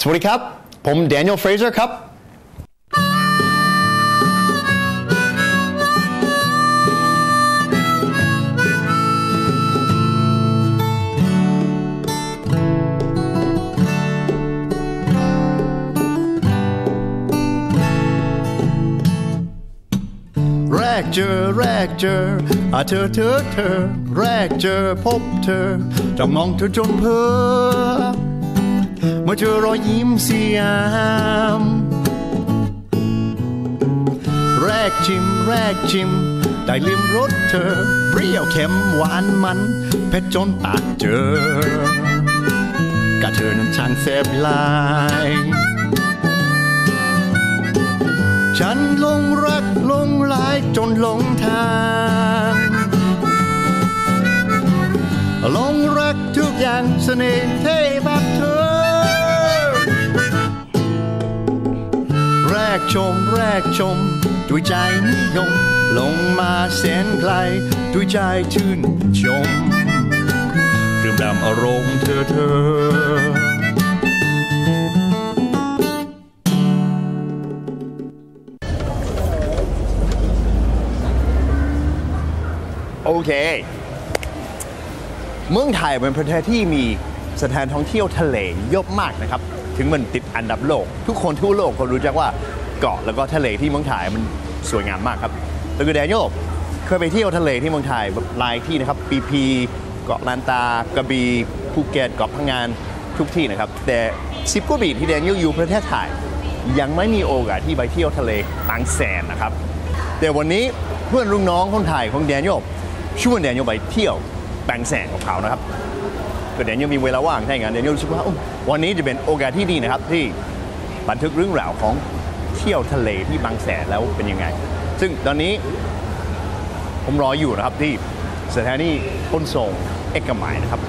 สวัสดีครับ ผมแดเนียลเฟรเซอร์ครับแรกเจอแรกเจออาเธอเธอเธอแรกเจอพบเธอจะมองเธอจนเพ้อเมื่อเจอรอยยิ้มสยาม แรกชิม แรกชิม ได้ลิมรสเธอ เปรี้ยวเค็มหวานมันเผ็ดจนปากเจอกะเธอนั้นช่างแสบลาย ฉันลงรักลงหลายจนหลงทางหลงรักทุกอย่างเสน่ห์เท่แบบเธอ กชม แรกชม ด้วยใจนิยม ลงมาแสนไกล ด้วยใจชื่นชมดื่มด่ำอารมณ์เธอเธอโอเค เมืองไทยเป็นประเทศที่มีสถานท่องเที่ยวทะเลเยอะมากนะครับ ถึงมันติดอันดับโลก ทุกคนทั่วโลกก็รู้จักว่า เกาะแล้วก็ทะเลที่เมืองไทยมันสวยงามมากครับ แล้วก็แดเนียลเคยไปเที่ยวทะเลที่เมืองไทยแบบหลายที่นะครับปีพีเกาะลันตากระบี่ภูเก็ตเกาะพังงานทุกที่นะครับแต่สิบกว่าปีที่แดเนียลอยู่ประเทศไทยยังไม่มีโอกาสที่ไปเที่ยวทะเลบางแสนนะครับ แต่วันนี้เพื่อนรุ่นน้องคนไทยของแดเนียลชวนแดเนียลไปเที่ยวบางแสนของเขานะครับก็แดเนียลมีเวลาว่างใช่งั้นแดเนียลรู้สึกว่าวันนี้จะเป็นโอกาสที่ดีนะครับที่บันทึกเรื่องราวของ เที่ยวทะเลที่บางแสนแล้วเป็นยังไง ซึ่งตอนนี้ผมรออยู่นะครับที่สถานีขนส่งเอกมัยนะครับ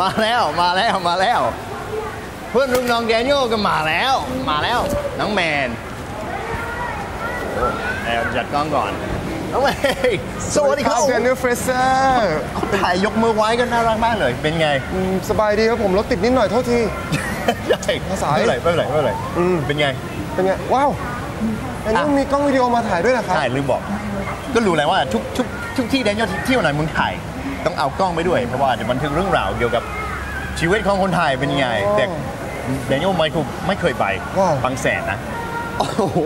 มาแล้วมาแล้วมาแล้ว เพื่อนรุ่นน้องแดเนียลก็มาแล้ว มาแล้วน้องแมนโอ้แอบจัดกล้องก่อนน้องแมนสวัสดีครับแดเนียลเฟรเซอร์ถ่ายยกมือไว้ก็น่ารักมากเลย เป็นไงสบายดีครับผมรถติดนิดหน่อยโทษทีใช่มาสายไม่เป็นไรไม่เป็นไรไม่เป็นไรอืมเป็นไงเป็นไงว้าวแดเนียลอะมีกล้องวิดีโอมาถ่ายด้วยนะครับใช่ลืมบอก ก็รู้แล้วว่าทุกทุกทุกที่แดเนียลเที่ยวไหนเมืองไทย ต้องเอากล้องไปด้วย เพราะว่าจะบันทึกเรื่องราวเกี่ยวกับชีวิตของคนไทยเป็นยังไง แต่แดเนียลไม่เคยไม่เคยไปว้าวบางแสนนะโอ้โห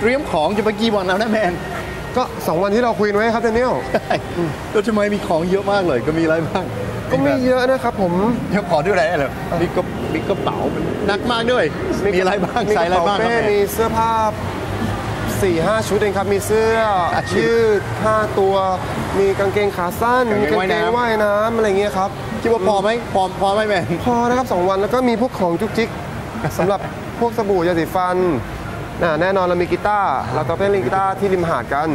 เตรียมของจะไปกี่วันแล้วนะแมนก็2วันที่เราคุยกันไว้ครับแดเนียลใช่แล้วทำไมมีของเยอะมากเลยก็มีอะไรบ้างก็ไม่เยอะนะครับผมเดี๋ยวขอดูอะไรเลยมีกระมีกระเป๋าหนักมากด้วย มีอะไรบ้างมีใส่อะไรบ้างกครับเป๋แมนมีเสื้อผ้า สี่ห้าชุดเองครับ มีเสื้ออะยืดห้าตัว มีกางเกงขาสั้นกางมีเกงกางเกงว่ายน้ำว่ายน้ำอะไรเงี้ยครับ คิดว่าพอไหมพอพอไหมแมนพอนะครับ 2 วันแล้วก็มีพวกของจุกจิกสำหรับพวกสบู่ยาสีฟันน่ะแน่นอนเรามีกีตาร์เราก็ไปเล่นกีตาร์ที่ริมหาดกัน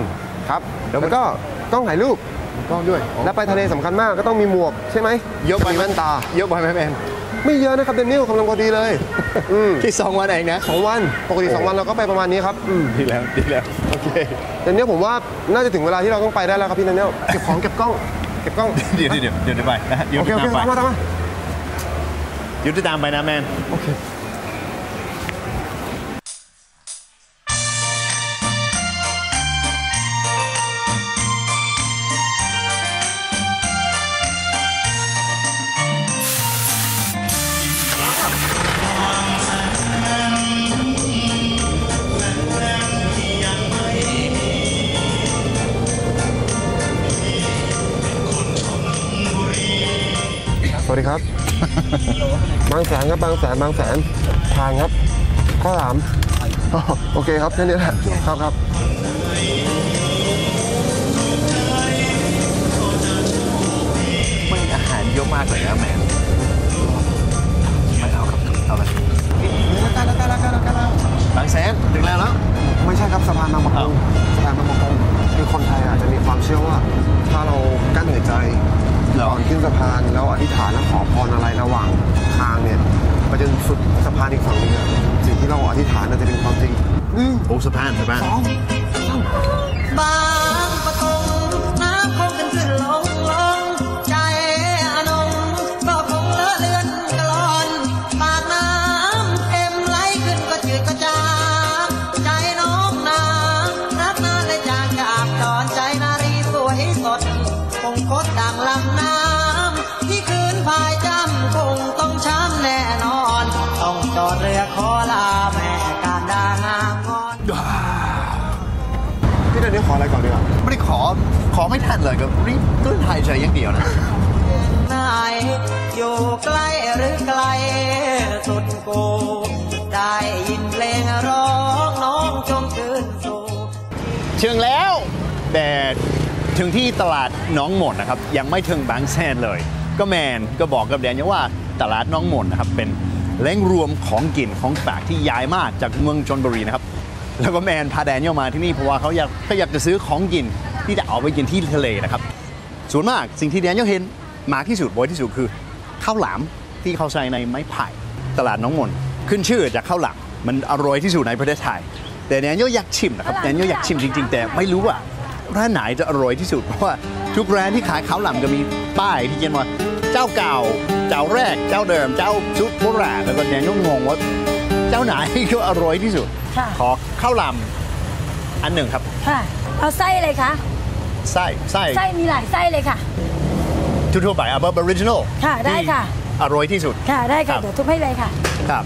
ครับแล้วก็กล้องถ่ายรูปกล้องด้วย และไปทะเลสำคัญมากก็ต้องมีหมวกใช่ไหมเยอะไปมีไหมแว่นตา เยอะไปไหมแมน ไม่เยอะนะครับเดนนิลกำลังพอดีเลยอืมที่สองวันเองนะสองวันปกติสองวันเราก็ไปประมาณนี้ครับอืมดีแล้วดีแล้วโอเคเดนนิลผมว่าน่าจะถึงเวลาที่เราต้องไปได้แล้วครับพี่เดนนิลเก็บของเก็บกล้องเก็บกล้องเดี๋ยวเดี๋ยวเดี๋ยวเดี๋ยวไปนะฮะเดี๋ยวโอเคโอเคตามตามไปมาตามมาเดี๋ยวจะตามไปนะแมนโอเค ครับบางแสนบางแสนทานครับ ข้าวหลามอ๋อโอเคครับแค่นี้แหละครับครับไม่อาหารเยอะมากเลยนะแมนไม่เอาครับเอาละบางแสนถึงแล้วแล้วไม่ใช่ครับสะพานบางประกอ้าวงสะพานบางประกงคือคนไทยอาจจะมีความเชื่อว่า ถ้าเรากั้นหายใจเหรอก่อนขึ้นสะแล้วอธิษฐานแล้วขอพรอะไรระหว่างทางเนี่ย ไปจนสุดสะพานอีกฝั่งหนึงอะสิ่งที่เราอธิษฐานน่าจะเป็นความจริงหนึ่งโอ้สะพานสะพาน สองสามบางประกงน้ำคงขึ้นขึ้นลงลงใจอนงก็คงเลอะเลือนกลอนปากน้ำเอ็มไหลขึ้นก็จืดก็จางใจน้องนางนับนานเลยจางจากจอนใจนารีสวยสดคงคดดังลำน้ำ ออะไรก่อนดีกว่าไม่ได้ขอขอไม่ทันเลยก็รีบต้นหายใจอย่างเดียวนะไหนอยู่ใกล้หรือไกลสุดกูได้ยินเพลงร้องน้องจงคืนสู่ถึงแล้ว แต่ถึงที่ตลาดหน้องหมนนะครับ ยังไม่ถึงบางแสนเลย ก็แมนก็บอกกับแดนยลว่าตลาดหน้องหมนนะครับเป็นแหล่งรวมของกินของฝากที่ย้ายมากจากเมืองชนบุรีนะครับ แล้วก็แมนพาแดนยลมาที่นี่เพราะว่าเขาอยากเขาอยากจะซื้อของกินที่จะเอาไปกินที่ทะเลนะครับ ส่วนมากสิ่งที่แดนยลเห็นมากที่สุดบ่อยที่สุดคือข้าวหลามที่เขาใส่ในไม้ไผ่ตลาดหน้องมนขึ้นชื่อจากข้าวหลามมันอร่อยที่สุดในประเทศไทย แต่แดนยลอยากชิมนะครับแดนยลอยากชิมจริง ๆ แต่ไม่รู้ว่าร้านไหนจะอร่อยที่สุดเพราะว่าทุกร้านที่ขายข้าวหลามก็มีป้ายที่เขียนว่าเจ้าเก่า เจ้าแรก เจ้าเดิม เจ้าชุดโบราณแล้วก็แดนยลงงว่า เจ้าไหนก็อร่อยที่สุด ค่ะ ขอข้าวหลามอันหนึ่งครับ ค่ะ เอาไส้เลยคะ ไส้ไส้ไส้มีหลายไส้เลยค่ะ ทั่วๆไปอัลบั้มออริจินอลค่ะได้ค่ะ อร่อยที่สุด ค่ะได้ครัค่ะบ เดี๋ยวทุบให้เลยค่ะครับ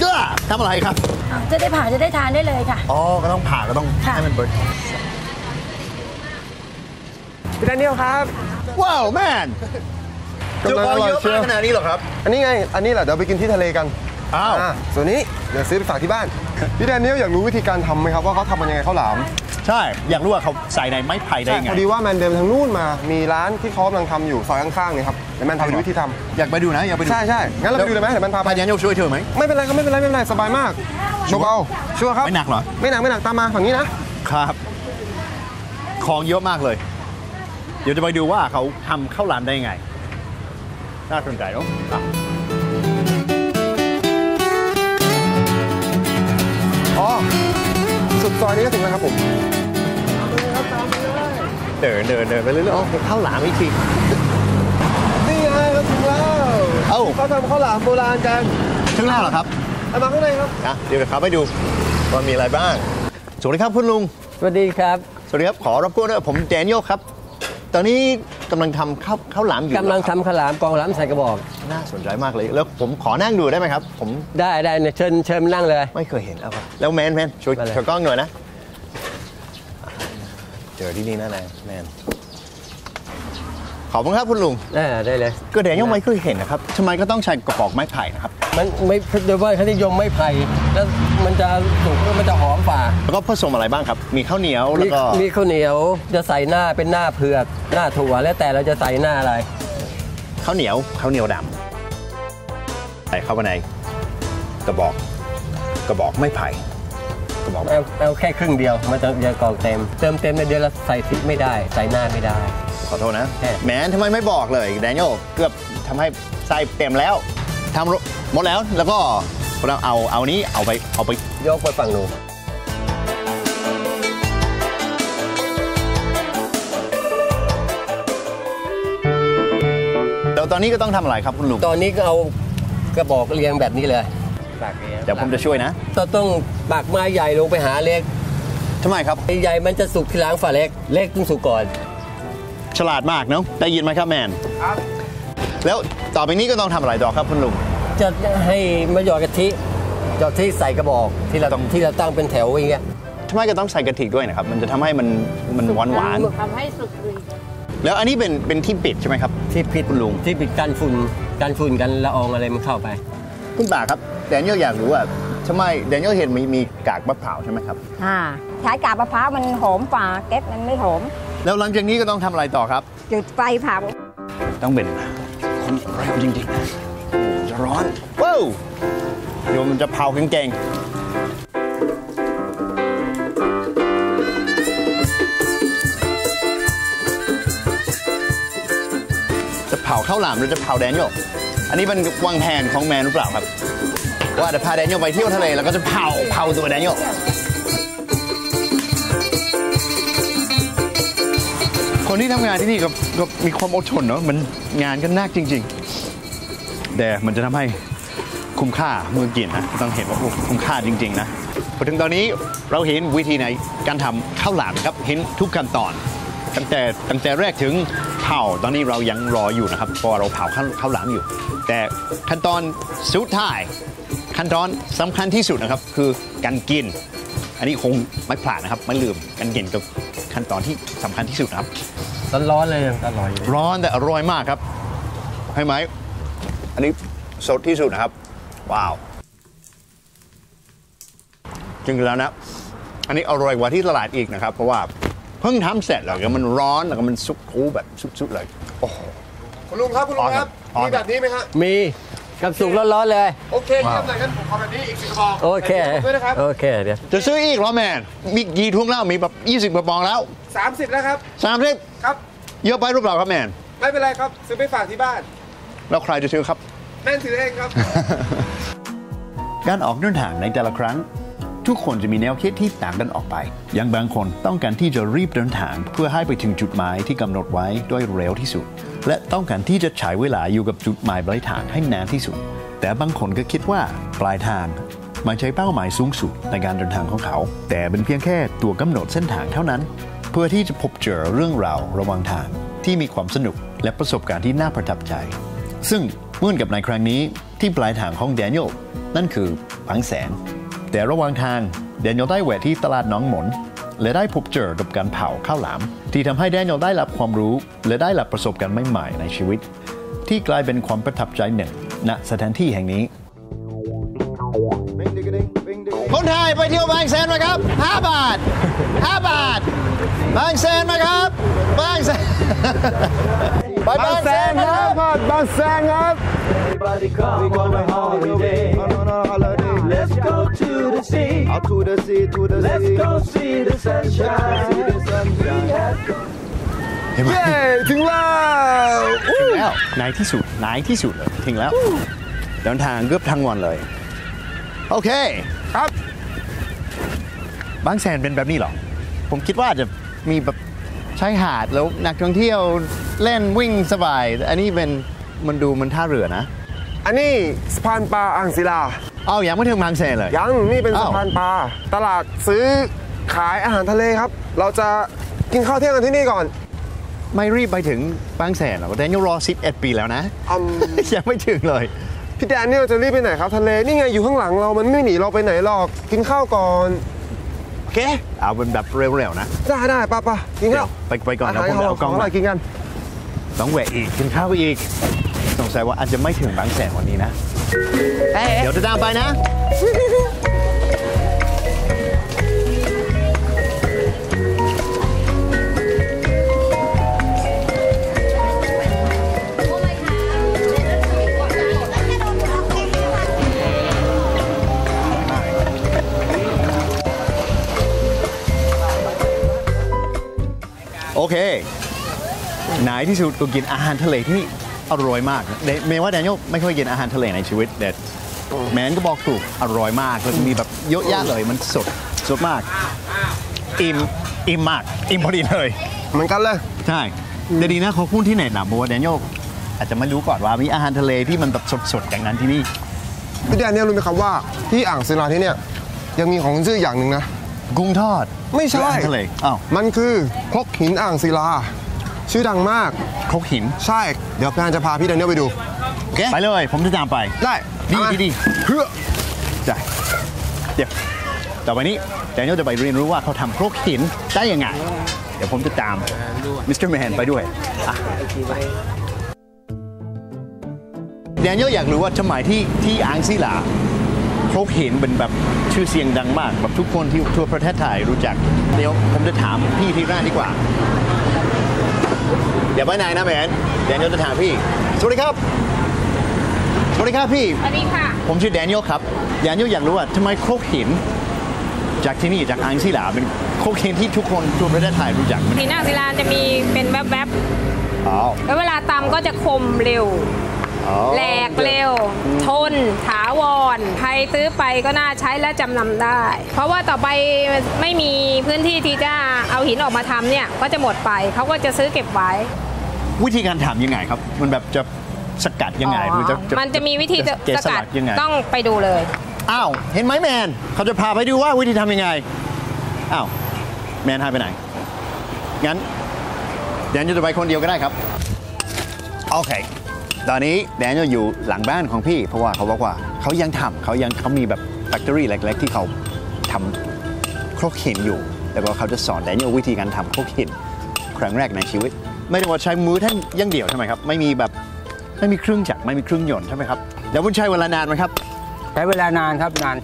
เย้ทำอะไรครับอ่าจะได้ผ่าจะได้ทานได้เลยค่ะ อ๋อก็ต้องผ่าก็ต้องค่ะ ให้มันเบิร์ด พี่แดเนียลครับ ว้าวแมนกำลังอร่อยเยอะเชียวมากขนาดนี้เหรอครับ อันนี้ไง อันนี้แหละเดี๋ยวไปกินที่ทะเลกัน อ้าวอ่าส่วนนี้เดี๋ยวซื้อไปฝากที่บ้าน พี่แดเนียลอยากรู้วิธีการทำไหมครับว่าเขาทำมันยังไงข้าวหลาม ใช่ อยากรู้ว่าเขาใส่ในไม้ไผ่ได้ยังไง พอดีว่าแมนเดินทางนู่นมามีร้านที่เขากำลังทำอยู่ซอยข้างๆเนี่ยครับเดี๋ยวแมนพาไปดูวิธีทอยากไปดูนะ อยากไปำดูใช่ใช่งั้นเราไปดูเลยไหมเดี๋ยวแมนพาไป พายันโยช่วยเธอไหม ไม่เป็นไรครับไม่เป็นไรไม่เป็นไรสบายมากชกเอาชัวร์ครับไม่หนักเหรอ ไม่หนักไม่หนักตามมาฝั่งนี้นะครับ ของเยอะมากเลย เดี๋ยวจะไปดูว่าเขาทำข้าวหลามได้ยังไง น่าสนใจเนอะอะ อ๋อ สุดซอยนี้ก็ถึงแล้วครับผมเดินเดินเดินไปเรื่อยๆอ๋อข้าวหลามอีกทีนี่ไงเราถึงแล้วเอ้า เขาทำข้าวหลามโบราณกันถึงแล้วเหรอครับเอามาข้างในครับอะเดี๋ยวเขาไปดูว่ามีอะไรบ้าง สวัสดีครับคุณลุง สวัสดีครับ สวัสดีครับ ขอรับกวนด้วยผมแดเนียลครับ ตอนนี้ กำลังทำข้าวข้าวหลามอยู่กำลังเหรอครับทำขาวหลามกองหลามใส่กระบอก น่าสนใจมากเลย แล้วผมขอนั่งดูได้ไหมครับ ผมได้ได้เนี่ยเชิญเชิญนั่งเลย ไม่เคยเห็นแล้วครับแล้วแมนแมนช่วยมาเลยช่วยกล้องหน่อยนะ เจอที่นี่นะแมนแมน ขอบคุณครับคุณลุงเออได้เลยก็แดเนียลไม่เคยเห็นนะครับทำไมก็ต้องใช้กระบอกไม้ไผ่นะครับ มันไม่โดยว่าเขานิยมไม่ไผ่แล้วมันจะสุกแล้วมันจะหอมฝ่าแล้วก็ผสมอะไรบ้างครับ มีข้าวเหนียวแล้วมีก็มีข้าวเหนียวจะใส่หน้าเป็นหน้าเผือกหน้าถั่วแล้วแต่เราจะใส่หน้าอะไรข้าวเหนียวข้าวเหนียวดำใส่เข้าไปในกระบอกกระบอกไม้ไผ่กระ บอกเอาเอาแค่ครึ่งเดียวมันจะจะกรอกเต็ม เติมเต็มในเดือนละใส่ทิศไม่ได้ ใส่หน้าไม่ได้ ขอโทษนะ แค่ แหมทำไมไม่บอกเลยแดเนียลเกือบทำให้ไส้เต็มแล้วทำหมดแล้วแล้วก็เราเอาเอานี้เอาไปเอาไปยกไปฝั่งหนูนแล้วตอนนี้ก็ต้องทำอะไรครับคุณลุง ตอนนี้ก็เอากระบอกเรียงแบบนี้เลย ปากเรียงเดี๋ยวผมจะช่วยนะต้องต้องปากไม้ใหญ่ลงไปหาเล็กทำไมครับใหญ่มันจะสุกทีหลังฝ่าเล็ก เล็กต้องสุกก่อน ฉลาดมากเนาะได้ยินไหมครับแมนครับแล้วต่อไปนี้ก็ต้องทำอะไรต่อครับคุณลุงจะให้มาหยอดกะทิหยอดที่ใส่กระบอกที่เราต้องที่เราตั้งเป็นแถวอย่างเงี้ยทำไมก็ต้องใส่กะทิด้วยนะครับ มันจะทำให้มันมันหวานหวานทำให้สุกเลยๆแล้วอันนี้เป็นเป็นที่ปิดใช่ไหมครับ ที่ปิดคุณลุงที่ปิดกันฝุ่นกันฝุ่นกันละอองอะไรมันเข้าไป คุณป่าครับแดเนียลอยากรู้ว่าทำไมแดเนียลเห็นมีมีกากมะพร้าวใช่ไหมครับอ่าใช้กาบมะพร้าวมันหอมกว่าเก็บมันไม่หอม แล้วหลังจากนี้ก็ต้องทำอะไรต่อครับ จุดไฟเผาต้องเป็นคนเร็วจริงๆนะโอ้จะร้อนว้าวเดี๋ยวมันจะเผาเก่งๆจะเผาข้าวหลามหรือจะเผาแดเนียล อันนี้เป็นวางแผนของแมนหรือเปล่าครับ ว่าจะพาแดเนียลไปเที่ยวทะเลแล้วก็จะเผาเผาตัวแดเนียลคนที่ทำงานที่นี่ก็ก็มีความอดทนเนาะมันงานก็หนักจริง ๆ แต่มันจะทำให้คุ้มค่าเมื่อกินนะต้องเห็นว่าโอ้คุ้มค่าจริง ๆ นะพอถึงตอนนี้เราเห็นวิธีในการทำข้าวหลามครับเห็นทุกขั้นตอน ตั้งแต่ตั้งแต่แรกถึง เผาตอนนี้เรายังรออยู่นะครับเพราะว่าเราเผาข้าวข้าวหลามอยู่ แต่ขั้นตอนสุดท้าย ขั้นตอนสำคัญที่สุดนะครับ คือการกิน อันนี้คงไม่พลาดนะครับ ไม่ลืมการกินกับขั้นตอนที่สำคัญที่สุดนะครับร้อนๆเลยยังอร่อยอยู่ร้อนแต่อร่อยมากครับให้ไหมอันนี้สดที่สุดนะครับ ว้าวจริงๆแล้วนะ อันนี้อร่อยกว่าที่ตลาดอีกนะครับ เพราะว่าเพิ่งทำเสร็จแล้วก็มันร้อนแล้วก็มันสุกคูแบบสุดๆเลยโอ้โห คุณลุงครับคุณลุงครับอ๋อมีครับ แบบนี้ไหมฮะมีกับสุกร้อนๆเลย โอเคครับไหนกันผมขอแบบนี้อีกสิบกระบอกโอเคใส่ถุงด้วยนะครับโอเคเดี๋ยว จะซื้ออีกเหรอแมนมีกี่ทุ่งแล้วมีแบบ20กระป๋องแล้วสามสิบแล้วครับสามสิบครับเยอะไปหรือเปล่าครับแมนไม่เป็นไรครับซื้อไปฝากที่บ้านแล้วใครจะซื้อครับ แม่นถือเองครับ การออกเดินทางในแต่ละครั้ง ทุกคนจะมีแนวคิดที่ต่างกันออกไป อย่างบางคนต้องการที่จะรีบเดินทางเพื่อให้ไปถึงจุดหมายที่กำหนดไว้โดยเร็วที่สุด และต้องการที่จะใช้เวลาอยู่กับจุดหมายปลายทางให้นานที่สุด แต่บางคนก็คิดว่าปลายทางไม่ใช่เป้าหมายสูงสุดในการเดินทางของเขา แต่เป็นเพียงแค่ตัวกำหนดเส้นทางเท่านั้น เพื่อที่จะพบเจอเรื่องราวระหว่างทางที่มีความสนุกและประสบการณ์ที่น่าประทับใจ ซึ่งเหมื่อนกับในครั้งนี้ที่ปลายทางของแดเนียลนั่นคือบางแสน แต่ระหว่างทางแดเนียลได้แวะที่ตลาดหน้องหมนและได้พบเจอกับการเผาข้าวหลาม ที่ทำให้แดเนียลได้รับความรู้ และได้รับประสบการณ์ใหม่ๆในชีวิต ที่กลายเป็นความประทับใจหนึ่งณสถานที่แห่งนี้คนไทยไปเที่ยวบางแสนไหมครับ 5 บาท 5 บาท บางแสนไหมครับ บางแสนไปบางแสนครับบางแสนครับ Everybody come on a holiday. Let's go to the sea. to the sea to the Let's go see the sunshine. We have เห็นไหมเย้ถึงแล้วถึงแล้วในที่สุดในที่สุดเลยถึงแล้วเดินทางเกือบทั้งวันเลย โอเคครับ บางแสนเป็นแบบนี้เหรอ ผมคิดว่าจะมีแบบชายหาดแล้วนักท่องเที่ยวเล่นวิ่งสบาย อันนี้เป็นมันดูมันท่าเรือนะ อันนี้สะพานปลาอ่างศิลา เอาอย่างไม่ถึงบางแสนเลย ยังนี่เป็นอ้าวสะพานปลาตลาดซื้อขายอาหารทะเลครับ เราจะกินข้าวเที่ยงกันที่นี่ก่อน ไม่รีบไปถึงบางแสนหรอกแต่ยังรอ11ปีแล้วนะอืมยังไม่ถึงเลยพี่แดเนียลจะรีบไปไหนครับทะเลนี่ไงอยู่ข้างหลังเรามันไม่หนีเราไปไหนหรอกกินข้าวก่อนโอเคเอาเป็นแบบเร็วๆนะได้ได้ป้าป้ากินเดี๋ยข้าววไปไปก่อนแล้วอาผหามรจะขเอาองกล้องอร่มาอยกินกันต้องแหวะอีกกินข้าวอีกสงสัยว่าอาจจะไม่ถึงบางแสนวันนี้นะ เดี๋ยวจะตามไปนะ โอเค ไหนที่สุดก็กินอาหารทะเลที่นี่ อร่อยมากเดเมย์ว่าแดเนียลไม่ค่อยกินอาหารทะเลในชีวิตแต่แมนก็บอกถูกอร่อยมากแล้วก็มีแบบเยอะแยะเลยมันสดสดมากอิ่มอิ่มมากอิ่มพอดีเลยเหมือนกันเลยใช่แต่ดีนะเขาพูดที่ไหนนะบอกว่าแดเนียลอาจจะไม่รู้ก่อนว่ามีอาหารทะเลที่มันแบบสดๆอย่างนั้นที่นี่พี่แดเนียลรู้ไหมครับว่าที่อ่างศิลาที่เนี่ยยังมีของชื่ออย่างหนึ่งนะ กุ้งทอด ไม่ใช่หรืออาหารทะเลอ้าวมันคือครกหินอ่างศิลา ชื่อดังมาก ครกหิน ใช่ เดี๋ยวพี่แอนจะพาพี่แดเนียลไปดูไปเลย ผมจะตามไป ได้ดีเอามาดีดีเพื่อได้เดี๋ยวต่อไปนี้แดเนียลจะไปเรียนรู้ว่าเขาทำครกหินได้ยังไง เดี๋ยวผมจะตามมิสเตอร์แมนไปด้วยอะไปแดเนียลอยากรู้ว่าทำไมที่ที่อ่างศิลาครกหินเป็นแบบชื่อเสียงดังมากแบบทุกคนที่ทั่วประเทศไทยรู้จัก เดี๋ยวผมจะถามพี่ที่ร้านดีกว่า เดี๋ยวไปไหนนะแมนแดเนียลจะถามพี่ สวัสดีครับ สวัสดีครับพี่ สวัสดีค่ะ ผมชื่อแดเนียลครับแดเนียลอยากรู้ว่าทำไมโครกหิน จากที่นี่จากอังศิลาเป็นโครกหินที่ทุกคนทั่วประเทศไทยรู้จักมันหินอ่างศิลาจะมีเป็นแวบอ๋อๆแล้วเวลาตำก็จะคมเร็วแหลกเร็ว ทน ถาวร ใครซื้อไปก็น่าใช้และจำนำได้ เพราะว่าต่อไปไม่มีพื้นที่ที่จะเอาหินออกมาทำเนี่ย ก็จะหมดไป เขาก็จะซื้อเก็บไว้ วิธีการทำยังไงครับ มันแบบจะสกัดยังไงหรือจะมันจะมีวิธีจะเกสสกัลัดดยังไงต้องไปดูเลย อ้าว เห็นไหมแมน เขาจะพาไปดูว่าวิธีทำยังไง อ้าว แมนหายไปไหน งั้นแดนจะไปคนเดียวก็ได้ครับ โอเค ตอนนี้แดนจะอยู่หลังบ้านของพี่ เพราะว่าเขาบอกว่าเขายังทำเขายังเขามีแบบแฟคทอรี่เล็กๆที่เขาทำครกหินอยู่ แล้วก็เขาจะสอนแดนวิธีการทำครกหินครั้งแรกในชีวิต ไม่ได้ว่าใช้มือท่านอยังเดียวใช่ไหมครับ ไม่มีแบบไม่มีเครื่องจักรไม่มีเครื่องยนต์ใช่ไหมครับแล้วคุณใช้เวลานานไหมครับ ใช้เวลานานครับนาน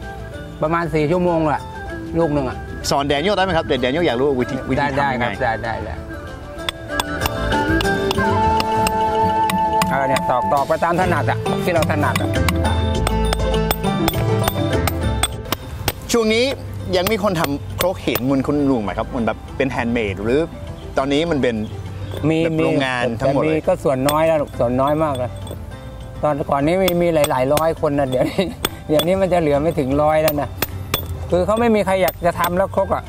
ประมาณ4ชั่วโมงแหละลูกหนึ่งอะสอนแดเนียลได้ไหมครับเดี๋ยวแดเนียลอยากรู้ว่าวิธีวิธีได้ได้ทำยังคไงรับได้ได้ได้เอาเนี่ยตอกตอกไปตามถนัดอะที่เราถนัดอะช่วงนี้ยังมีคนทำโครกหินเหมือนคุณลุงไหมครับมันแบบเป็นแฮนด์เมดหรือตอนนี้มันเป็น มีแบบมีโรงงานทั้งหมดแต่เลยมีก็ส่วนน้อยแล้วลูกส่วนน้อยมากเลยตอนก่อนนี้มีมีหลาย ๆ ร้อยคนนะเดี๋ยวนี้ เดี๋ยวนี้มันจะเหลือไม่ถึงร้อยแล้วนะคือเขาไม่มีใครอยากจะทำแล้วครกอะ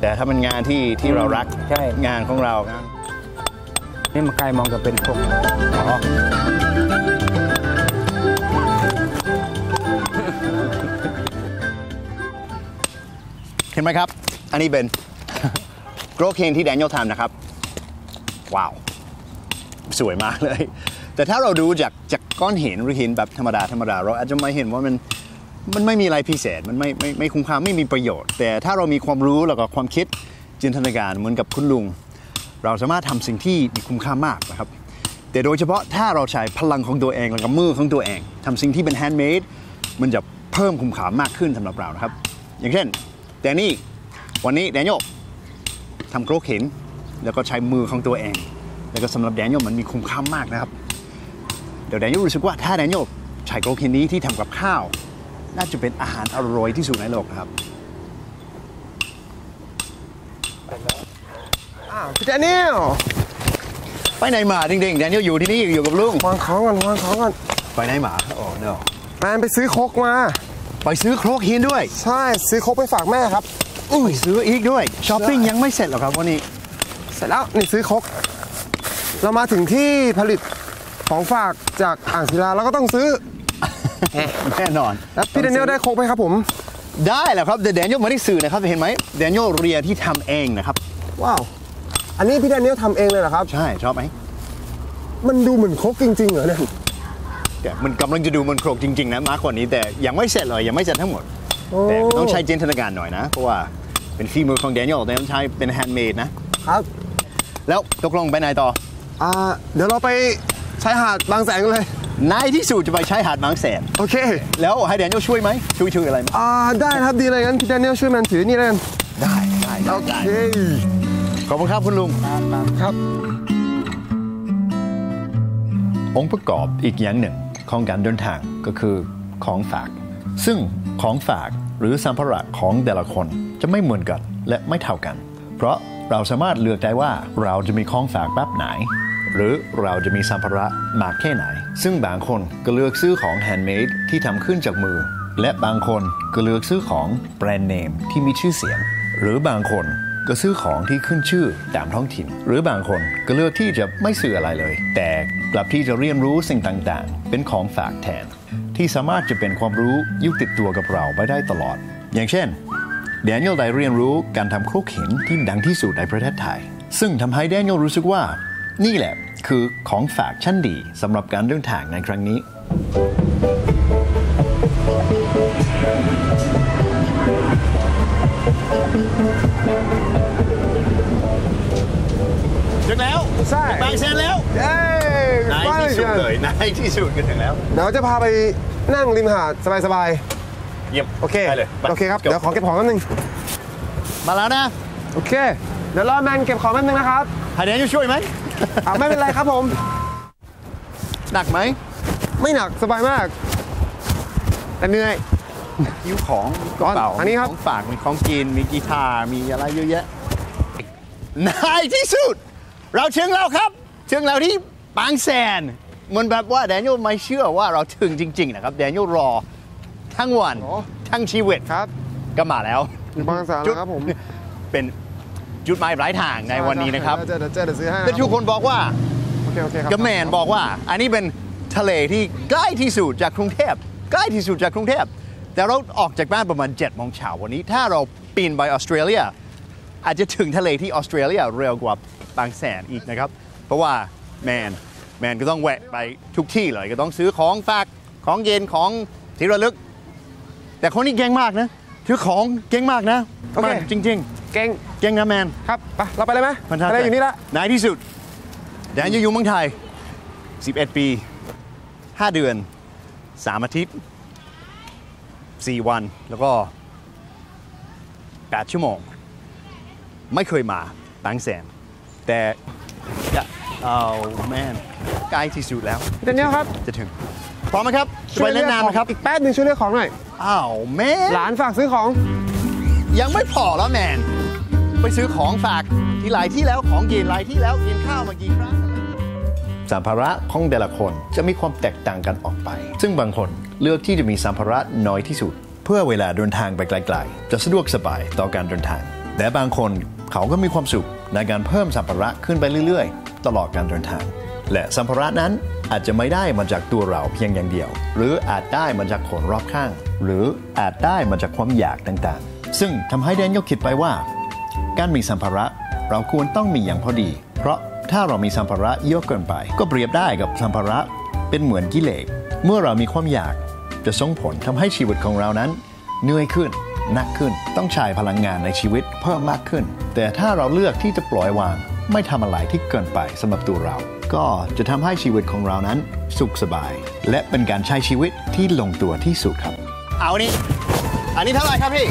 แต่ถ้ามันงานที่ที่เรารักใช่ งานของเรางานนี่มันใครมองจะเป็นครกอ๋อเห็นไหมครับ อันนี้เป็นโครกหินที่แดเนียลทำนะครับ ว้าว สวยมากเลย แต่ถ้าเราดูจากจากก้อนหินหรือหินแบบธรรมดาธรรมดาเราอาจจะไม่เห็นว่ามันมันไม่มีอะไรพิเศษ มันไม่ไม่ไม่คุ้มค่าไม่มีประโยชน์ แต่ถ้าเรามีความรู้แล้วก็ความคิดจินตนาการเหมือนกับคุณลุง เราสามารถทำสิ่งที่มีคุ้มค่ามากนะครับ แต่โดยเฉพาะถ้าเราใช้พลังของตัวเองแล้วก็มือของตัวเองทำสิ่งที่เป็นแฮนด์เมดมันจะเพิ่มคุ้มค่ามากขึ้นสำหรับเรานะครับ อย่างเช่นแดนนี่วันนี้แดนียทำโครกหิน แล้วก็ใช้มือของตัวเอง แล้วก็สำหรับแดเนียลมันมีคุ้มค่ามากนะครับ เดี๋ยวแดเนียลรู้สึกว่าถ้าแดเนียลใช้โครกหินนี้ที่ทำกับข้าว น่าจะเป็นอาหารอร่อยที่สุดในโลกนะครับอ้าวพี่แดเนียลไปไหนมาจริงๆแดเนียลอยู่ที่นี่อยู่กับลุงวางของก่อนวางของก่อนไปไหนมาโอ้ no แมนไปซื้อโคกมาไปซื้อโครกหินด้วย ใช่ ซื้อโคกไปฝากแม่ครับ อุ้ยซื้ออีกด้วยช้อปปิ้งยังไม่เสร็จหรอกครับวันนี้เสร็จแล้วนี่ซื้อโคกเรามาถึงที่ผลิตของฝากจากอ่างศิลาเราก็ต้องซื้อแน่นอนแล้วพี่แดเนียลได้โคกไหมครับผมได้แหละครับแต่แดเนียลไม่ได้ซื้อนะครับเห็นไหมแดเนียลเรียนที่ทำเองนะครับว้าวอันนี้พี่แดเนียลทำเองเลยเหรอครับใช่ชอบไหมมันดูเหมือนโคกจริงๆเหรอเนี่ยแต่มันกำลังจะดูมันโครกจริงๆนะมากกว่านี้แต่ยังไม่เสร็จเลยยังไม่เสร็จทั้งหมด แต่ต้องใช้จินตนาการหน่อยนะ เพราะว่าเป็นฝีมือของแดเนียลแต่ต้องใช้เป็นแฮนด์เมดนะครับ แล้วตกลงไปไหนต่อ อ่า เดี๋ยวเราไปชายหาดบางแสนกันเลยในที่สุดจะไปใช้หาดบางแสน โอเค แล้วให้แดเนียลช่วยไหม ช่วยช่วยอะไรไหมอ่า ได้ครับดีเลยงั้นพี่แดเนียลช่วยแมนถือนี่เลยกัน ได้ได้ได้โอได้เค ขอบคุณครับคุณลุง ครับ องค์ประกอบอีกอย่างหนึ่งของการเดินทางก็คือของฝาก ซึ่งของฝากหรือสัมภาระของแต่ละคนจะไม่เหมือนกันและไม่เท่ากัน เพราะ เราสามารถเลือกได้ว่าเราจะมีของฝากแบบไหน หรือเราจะมีสัมภาระมากแค่ไหน ซึ่งบางคนก็เลือกซื้อของแฮนด์เมดที่ทำขึ้นจากมือ และบางคนก็เลือกซื้อของแบรนด์เนมที่มีชื่อเสียง หรือบางคนก็ซื้อของที่ขึ้นชื่อตามท้องถิ่น หรือบางคนก็เลือกที่จะไม่ซื้ออะไรเลย แต่กลับที่จะเรียนรู้สิ่งต่างๆ เป็นของฝากแทน ที่สามารถจะเป็นความรู้ยุติดตัวกับเราไปได้ตลอด อย่างเช่น แดเนียลได้เรียนรู้การทำครกหินที่ดังที่สุดในประเทศไทย ซึ่งทำให้แดเนียลรู้สึกว่า นี่แหละคือของฝากชั้นดีสำหรับการเดินทางในครั้งนี้ ถึงแล้วใช่ บางแสนแล้วเย้ในที่สุดเลยในที่สุดกันถึงแล้ว เดี๋ยวจะพาไปนั่งริมหาดสบาย เยี่ยมๆโอเคได้เลยไปโอเคครับจบเดี๋ยวขอเก็บของแป๊บนึง มาแล้วนะ โอเค เดี๋ยวรอแมนเก็บของแป๊บนึงนะครับให้แดเนียลช่วยไหมอ่าไม่เป็นไรครับผม หนักไหม ไม่หนักสบายมากแต่เหนื่อยยิ้วของก่อนเปล่าอันนี้ครับมีของฝากมีของกินมีกีตาร์มีอะไรเยอะแยะในที่สุด เราถึงแล้วครับถึงแล้วที่บางแสนมันแบบว่าแดเนียลไม่เชื่อว่าเราถึงจริง ๆ นะครับแดเนียลรอ ทั้งวันโอ้ทั้งชีวิตครับ ก็มาแล้วอยู่บางแสนแล้วครับผม เป็นจุดหมายปลายทางในวันนี้นะครับเจอเดี๋ยวเจอเดี๋ยวซื้อให้แต่ทุกคนบอกว่าโอเคโอเคครับก็แมนบอกว่า อันนี้เป็นทะเลที่ใกล้ที่สุดจากกรุงเทพใกล้ที่สุดจากกรุงเทพแต่เราออกจากบ้านประมาณ7จ็ดโมงเช้าวันนี้ ถ้าเราปีนไปออสเตรเลีย อาจจะถึงทะเลที่ออสเตรเลียเร็วกว่าบางแสนอีกนะครับ เพราะว่าแมนแมนก็ต้องแวะไปทุกที่เลย ก็ต้องซื้อของฝากของเย็นของที่ระลึก แต่คนนี้เก่งมากนะถือของเก่งมากนะโอเคมันจริงเก่งๆเก่งนะแมน ครับไปเราไปเลยไหมมันท้าทะเลอยู่นี่ละในที่สุด แดนจะอยู่เมืองไทย 11 ปี 5 เดือน 3 อาทิตย์ 4 วัน แล้วก็ 8 ชั่วโมง ไม่เคยมาบางแสน แต่จะเอาแม่นใกล้ที่สุดแล้ว เดนเนียลครับ จะถึง พร้อมไหมครับจะไปเล่นน้ำไหมครับ อีกแป๊บหนึ่งช่วยเลือกของหน่อย อ้าวแม่นหลานฝากซื้อของ ยังไม่พอแล้วแมน ไปซื้อของฝากที่หลายที่แล้วของกินหลายที่แล้วกินข้าวมากี่ครั้งสัมภาระของแต่ละคนจะมีความแตกต่างกันออกไป ซึ่งบางคนเลือกที่จะมีสัมภาระน้อยที่สุด เพื่อเวลาเดินทางไปไกลๆ จะสะดวกสบายต่อการเดินทาง แต่บางคนเขาก็มีความสุขในการเพิ่มสัมภาระขึ้นไปเรื่อยๆ ตลอดการเดินทาง และสัมภาระนั้น อาจจะไม่ได้มาจากตัวเราเพียงอย่างเดียว หรืออาจได้มาจากคนรอบข้าง หรืออาจได้มาจากความอยากต่างๆ ซึ่งทำให้แดนยลคิดไปว่า การมีสัมภาระเราควรต้องมีอย่างพอดี เพราะถ้าเรามีสัมภาระเยอะเกินไป ก็เปรียบได้กับสัมภาระเป็นเหมือนกิเลสเมื่อเรามีความอยากจะส่งผลทำให้ชีวิตของเรานั้นเหนื่อยขึ้นหนักขึ้นต้องใช้พลังงานในชีวิตเพิ่มมากขึ้น แต่ถ้าเราเลือกที่จะปล่อยวาง ไม่ทำอะไรที่เกินไปสำหรับตัวเรา ก็จะทำให้ชีวิตของเรานั้นสุขสบาย และเป็นการใช้ชีวิตที่ลงตัวที่สุดครับ เอานี่อันนี้เท่าไหร่ครับพี่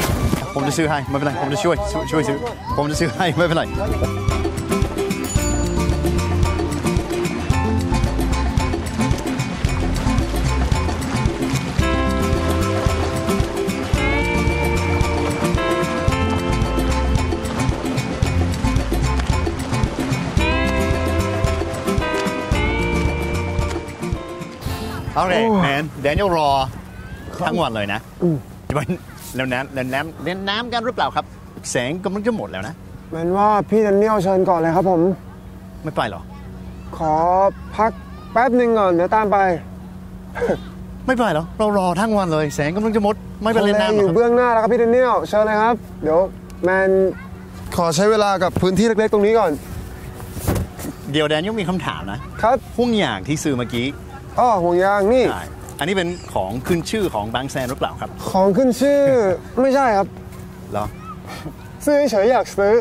ผมจะซื้อให้ไม่เป็นไรผมจะช่วยช่วยช่วยซื้อผมจะซื้อให้ไม่เป็นไร เอาเลยแมนแดเนียลรอทั้งวันเลยนะจะไปแล้วน้ำแล้วน้ำเล่นน้ำกันหรือเปล่าครับ แสงกำลังจะหมดแล้วนะแมนว่าพี่เดนเนียลเชิญก่อนเลยครับผม ไม่ไปเหรอ ขอพักแป๊บหนึ่งก่อนเดี๋ยวตามไป ไม่ไปเหรอ เรารอทั้งวันเลย แสงกำลังจะหมด ไม่ไปเล่นน้ำอเหรยู่อครับเบื้องหน้าแล้วครับพี่เดนเนียลเชิญเลยครับ เดี๋ยวแมนขอใช้เวลากับพื้นที่เล็กๆตรงนี้ก่อน เดี๋ยวแดเนียลมีคำถามนะครับห่วงอย่างที่ซื้อเมื่อกี้ อ้อห่วงยางนี่ ใช่อันนี้เป็นของขึ้นชื่อของบางแซนหรือเปล่าครับของขึ้นชื่อ ไม่ใช่ครับ เหรอซื้อเฉยๆอยากซื้อ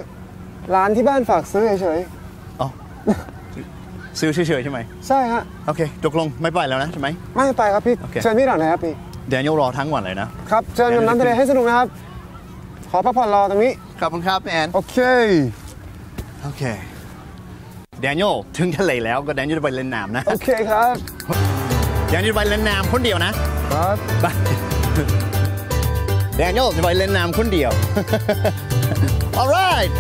ร้านที่บ้านฝากซื้อเฉยอ๋อซื้อเฉยๆใช่ไหมๆใช่ฮะ โอเคตกลงไม่ไปแล้วนะใช่ไหม ไม่ไปครับพี่ โอเค เชิญพี่หน่อยนะครับพี่ แดเนียลรอทั้งวันเลยนะ ครับ เชิญกับน้ำทะเลให้สนุกนะครับ ขอพักผ่อนรอตรงนี้ ขอบคุณครับแอน โอเค โอเค แดเนียลถึงทะเลแล้วก็แดเนียลจะไปเล่นน้ำนะโอเคครับแดเนียลไปเล่นน้ำคนเดียวนะครับไปแดเนียลจะไปเล่นน้ำคนเดียว alright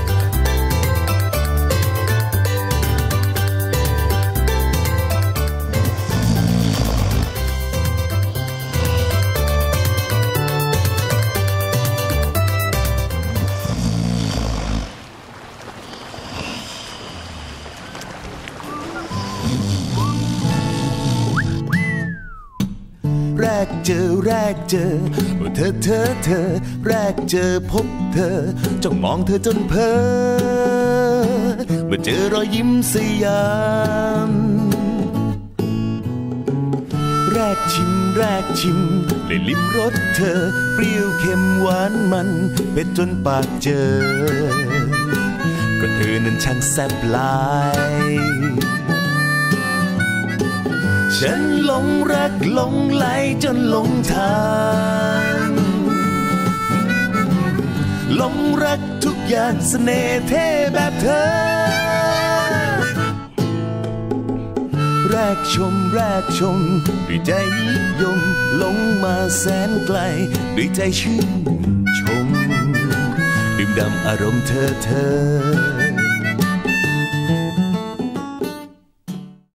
แรกเจอว่าเธอเธอเธอ แรกเจอพบเธอจ้องมองเธอจนเพลินเมื่อเจอรอยยิ้มสยามแรกชิมแรกชิมได้ลิ้มรสเธอ เปรี้ยวเค็มหวานมันเผ็ดจนปากเจอ ก็เธอนั้นช่างแซ่บหลาย ฉันหลงรักหลงไหลจนหลงทางหลงรักทุกอย่างเสน่ห์เท่แบบเธอ แรกชมแรกชม ด้วยใจนิยมหลงมาแสนไกล ด้วยใจชื่นชมดื่มดำอารมณ์เธอเธอ